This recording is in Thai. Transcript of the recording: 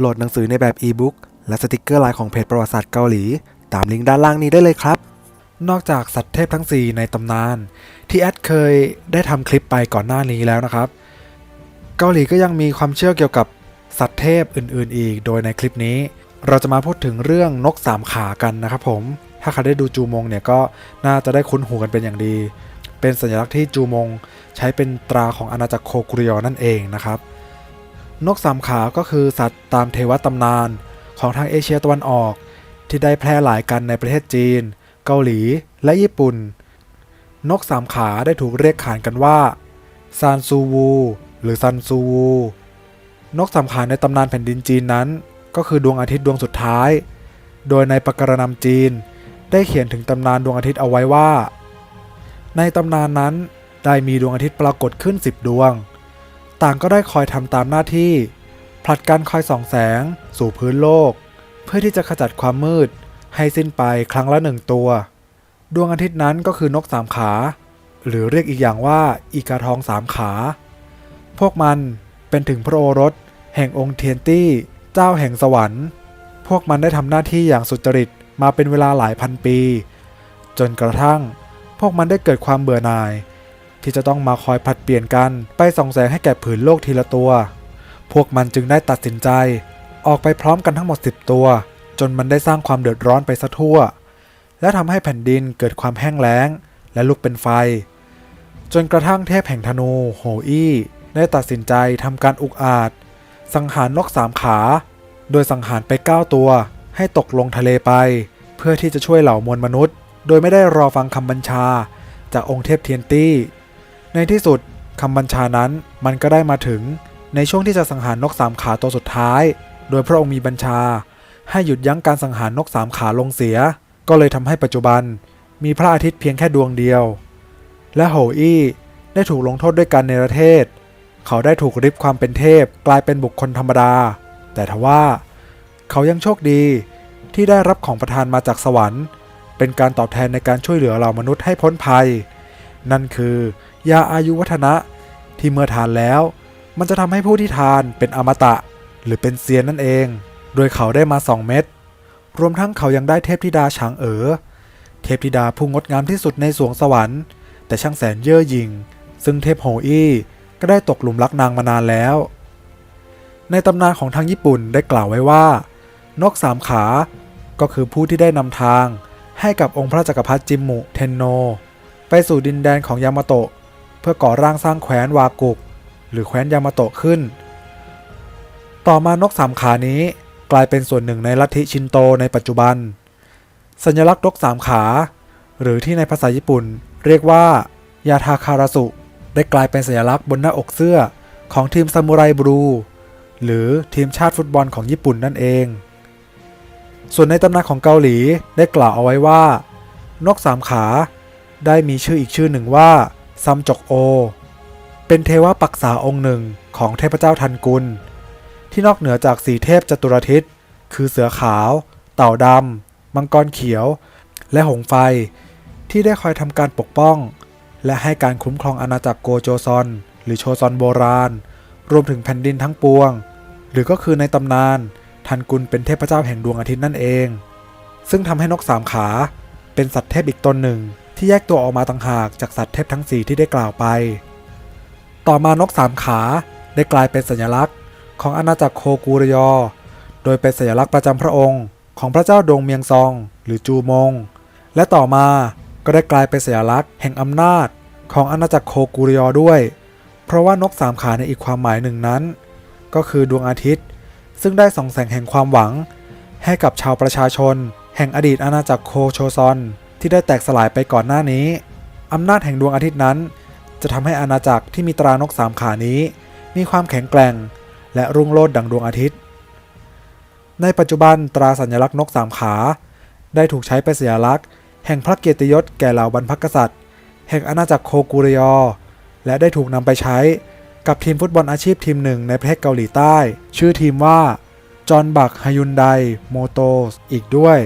โหลดหนังสือในแบบอีบุ๊กและสติกเกอร์ลายของเพจประวัติศาสตร์เกาหลี ตามลิงก์ด้านล่างนี้ได้เลยครับ นอกจากสัตว์เทพทั้ง 4 ในตำนาน ที่แอดเคยได้ทำคลิปไปก่อนหน้านี้แล้วนะครับ เกาหลีก็ยังมีความเชื่อเกี่ยวกับสัตว์เทพอื่น ๆ อีก โดยในคลิปนี้ เราจะมาพูดถึงเรื่องนกสามขากันนะครับผม ถ้าใครได้ดูจูมงเนี่ยก็น่าจะได้คุ้นหูกันเป็นอย่างดี เป็นสัญลักษณ์ที่จูมง ใช้เป็นตราของอาณาจักรโคกุริยอนั่นเองนะครับ นกสามขาก็คือสัตว์ตามเทวตำนานของทางเอเชียตะวันออก ที่ได้แพร่หลายกันในประเทศจีน เกาหลีและญี่ปุ่น นกสามขาได้ถูกเรียกขานกันว่าซานซูวู หรือซันซูวู นกสามขาในตำนานแผ่นดินจีนนั้น ก็คือดวงอาทิตย์ดวงสุดท้าย โดยในปกรณำจีน ได้เขียนถึงตำนานดวงอาทิตย์เอาไว้ว่า ในตำนานนั้นได้มีดวงอาทิตย์ปรากฏขึ้น 10 ดวง ต่างก็ได้คอยทำตามหน้าที่ ผลัดกันคอยส่องแสง สู่พื้นโลก เพื่อที่จะขจัดความมืด ให้สิ้นไปครั้งละหนึ่งตัว ดวงอาทิตย์นั้นก็คือนกสามขา หรือเรียกอีกอย่างว่าอีกาทองสามขา พวกมันเป็นถึงพระโอรส แห่งองค์เทียนตี้ เจ้าแห่งสวรรค์ พวกมันได้ทำหน้าที่อย่างสุจริตมาเป็นเวลาหลายพันปี จนกระทั่ง พวกมันได้เกิดความเบื่อหน่าย ที่จะต้องมาคอยผัดเปลี่ยนกัน ไปส่องแสงให้แก่ผืนโลกทีละตัว พวกมันจึงได้ตัดสินใจ ออกไปพร้อมกันทั้งหมด 10 ตัว จนมันได้สร้างความเดือดร้อนไปซะทั่ว และทำให้แผ่นดินเกิดความแห้งแล้ง และลุกเป็นไฟ จนกระทั่งเทพแห่งธนูโฮอี้ ได้ตัดสินใจทำการอุกอาจ สังหารนกสามขา โดยสังหารไป 9 ตัว ให้ตกลงทะเลไป เพื่อที่จะช่วยเหล่ามวลมนุษย์ โดยไม่ได้รอฟังคำบัญชา จากองค์เทพเทียนตี้ ในที่สุดคำบัญชานั้นมันก็ได้มาถึงในช่วงที่จะสังหารนกสามขาตัวสุดท้าย โดยพระองค์มีบัญชา ให้หยุดยั้งการสังหารนกสามขาลงเสีย ก็เลยทำให้ปัจจุบัน มีพระอาทิตย์เพียงแค่ดวงเดียว และโฮอี้ได้ถูกลงโทษด้วยการเนรเทศ เขาได้ถูกริบความเป็นเทพกลายเป็นบุคคลธรรมดา แต่ทว่า เขายังโชคดีที่ได้รับของประทานมาจากสวรรค์ เป็นการตอบแทนในการช่วยเหลือเหล่ามนุษย์ให้พ้นภัย นั่นคือ ยาอายุวัฒนะ ที่เมื่อทานแล้ว มันจะทำให้ผู้ที่ทานเป็นอมตะ หรือเป็นเซียนนั่นเอง โดยเขาได้มา2เม็ดรวมทั้งเขายังได้เทพธิดาฉางเอ๋อเทพธิดาผู้งดงามที่สุดในสวงสวรรค์ แต่ช่างแสนเย่อหยิ่ง ซึ่งเทพโฮอี้ก็ได้ตกหลุมรักนางมานานแล้ว ในตำนานของทางญี่ปุ่นได้กล่าวไว้ว่า นกสามขา ก็คือผู้ที่ได้นำทางให้กับองค์พระจักรพรรดิจิมมุเทนโน ไปสู่ดินแดนของยามาโตะ เพื่อก่อร่างสร้างแคว้นวากุก หรือแคว้นยามาโตะขึ้น ต่อมานกสามขานี้กลายเป็นส่วนหนึ่งในลัทธิชินโตในปัจจุบัน สัญลักษณ์นกสามขา หรือที่ในภาษาญี่ปุ่น เรียกว่ายาทาคาราสุได้กลายเป็นสัญลักษณ์บนหน้าอกเสื้อของทีมซามูไรบลูหรือทีมชาติฟุตบอลของญี่ปุ่นนั่นเอง ส่วนในตำนานของเกาหลีได้กล่าวเอาไว้ว่า นกสามขาได้มีชื่ออีกชื่อหนึ่งว่า ซัมจกโอ เป็นเทวปักษาองค์หนึ่งของเทพเจ้าทันกุล ที่นอกเหนือจากสีเทพจตุรทิศ คือเสือขาว เต่าดำ มังกรเขียว และหงไฟ ที่ได้คอยทำการปกป้อง และให้การคุ้มครองอาณาจักรโกโจซอน หรือโชซอนโบราณ รวมถึงแผ่นดินทั้งปวง หรือก็คือในตำนาน ทันกุลเป็นเทพเจ้าแห่งดวงอาทิตย์นั่นเอง ซึ่งทำให้นกสามขาเป็นสัตว์เทพอีกตนหนึ่ง ที่แยกตัวออกมาต่างหากจากสัตว์เทพทั้งสี่ที่ได้กล่าวไป ต่อมานกสามขาได้กลายเป็นสัญลักษณ์ ของอาณาจักรโคกูรยอ โดยเป็นสัญลักษณ์ประจำพระองค์ ของพระเจ้าดงเมียงซอง หรือจูมง และต่อมาก็ได้กลายเป็นสัญลักษณ์แห่งอำนาจ ของอาณาจักรโคกูรยอด้วย เพราะว่านกสามขาในอีกความหมายหนึ่งนั้น ก็คือดวงอาทิตย์ ซึ่งได้ส่องแสงแห่งความหวัง ให้กับชาวประชาชน แห่งอดีตอาณาจักรโคโชซอน ที่ได้แตกสลายไปก่อนหน้านี้ อำนาจแห่งดวงอาทิตย์นั้น จะทำให้อาณาจักรที่มีตรานกสามขานี้ มีความแข็งแกร่ง และรุ่งโรจน์ดังดวงอาทิตย์ ในปัจจุบันตราสัญลักษณ์นกสามขา ได้ถูกใช้เป็นสัญลักษณ์ แห่งพระเกียรติยศแก่เหล่าบรรพกษัตริย์ แห่งอาณาจักรโคกูรยอ และได้ถูกนำไปใช้กับทีมฟุตบอลอาชีพทีมหนึ่งในประเทศเกาหลีใต้ ชื่อทีมว่าจอห์นบักฮยุนไดโมโตสอีกด้วย